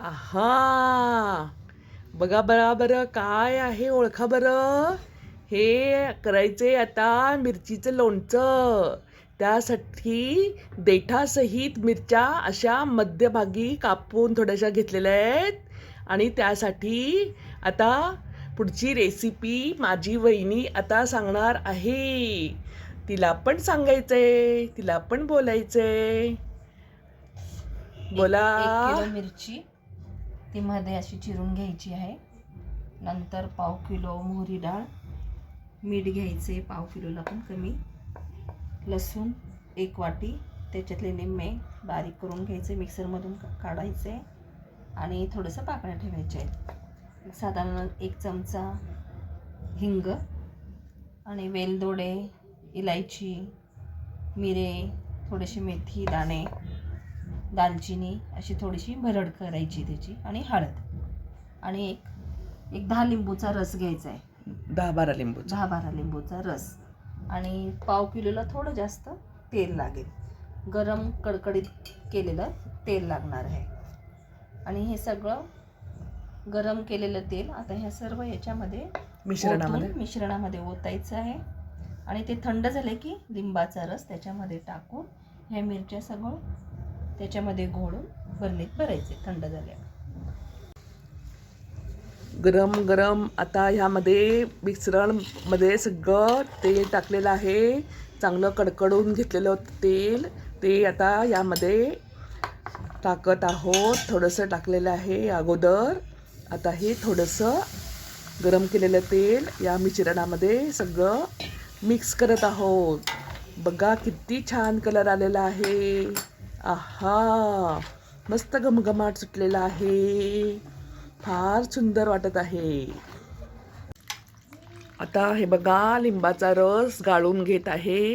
आहा. बघा बरा बरं काय आहे ओळखा बरं? हे करायचे आता मिरचीचं लोणचं. त्यासाठी देठासहित मिरच्या अशा मध्यभागी कापून थोड्याशा घेतलेल्या आहेत. आणि त्यासाठी आता पुढची रेसिपी माझी वहिनी आता सांगणार आहे. तिला पण सांगायचंय तिला पण बोलायचंय. बोला. एक किलो मिरची. ती मध्ये अशी चिरून घ्यायची आहे. नंतर पाव किलो मोहरी डाळ. मीठ घ्यायचे पाव किलोला पण कमी. लसूण एक वाटी. त्याच्यातले निम्मे बारीक करून घ्यायचे. मिक्सरमधून काढायचे. आणि थोडंसं पाकळ्या ठेवायच्या आहेत. साधारण एक चमचा हिंग आणि वेलदोडे इलायची मिरे थोडेसे मेथी दाणे दालचिनी अशी थोडीशी भरड करायची त्याची आणि हळद. आणि एक एक दहा लिंबूचा रस घ्यायचा आहे. दहा बारा लिंबू दहा बारा लिंबूचा रस. आणि पाव किलोला थोडं जास्त तेल लागेल. गरम कडकडीत केलेलं तेल लागणार आहे. आणि हे सगळं गरम केलेलं तेल आता ह्या सर्व याच्यामध्ये मिश्रणामध्ये? मिश्रणामध्ये ओतायचं आहे. आणि ते थंड झाले की लिंबाचा रस त्याच्यामध्ये टाकून ह्या मिरच्या सगळं त्याच्यामध्ये घोळून बरणीत भरायचे थंड झाल्यावर. गरम गरम. आता ह्यामध्ये मिश्रणमध्ये सगळं तेल टाकलेलं आहे. चांगलं कडकडून घेतलेलं तेल. ते आता यामध्ये टाकत आहोत. थोडंसं टाकलेलं आहे अगोदर. आता हे थोडंसं गरम केलेलं तेल या मिश्रणामध्ये सगळं मिक्स करत आहोत. बघा किती छान कलर आलेला आहे. आहा मस्त घमघमाट सुटलेला आहे. फार सुंदर वाटत आहे. आता हे बघा लिंबाचा रस गाळून घेत आहे.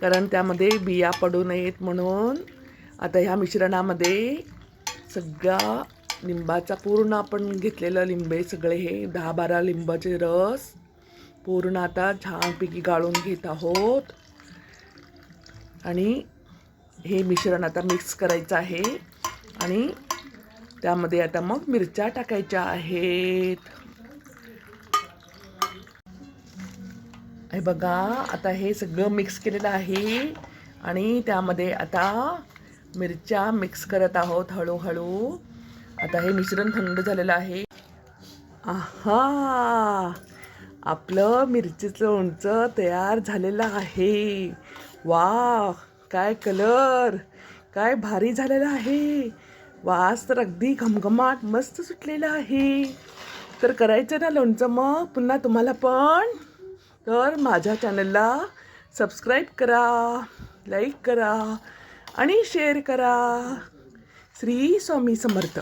कारण त्यामध्ये बिया पडू नयेत म्हणून. आता ह्या मिश्रणामध्ये सगळा लिंबाचा पूर्ण आपण घेतलेलं लिंबे सगळे हे. दहा बारा लिंबाचे रस पूर्ण आता छानपैकी गाळून घेत आहोत. आणि हे मिश्रण आता मिक्स करायचं आहे. आणि त्यामध्ये आता मग मिरच्या टाकायच्या आहेत. हे बघा आता हे सगळं मिक्स केलेलं आहे. आणि त्यामध्ये आता मिरच्या मिक्स करत आहोत हळूहळू. आता हे मिश्रण थंड झालेलं आहे. आहा! आपलं मिरचीचं लोणचं तयार झालेलं आहे. वा काय कलर? काय भारी झालेला आहे. वास तर अगदी घमघमाट मस्त सुटलेला आहे. तर करायचं ना लोणचं मग? पुन्हा तुम्हाला पण? तर माझ्या चॅनलला सबस्क्राईब करा लाईक करा आणि शेअर करा. श्री स्वामी समर्थ.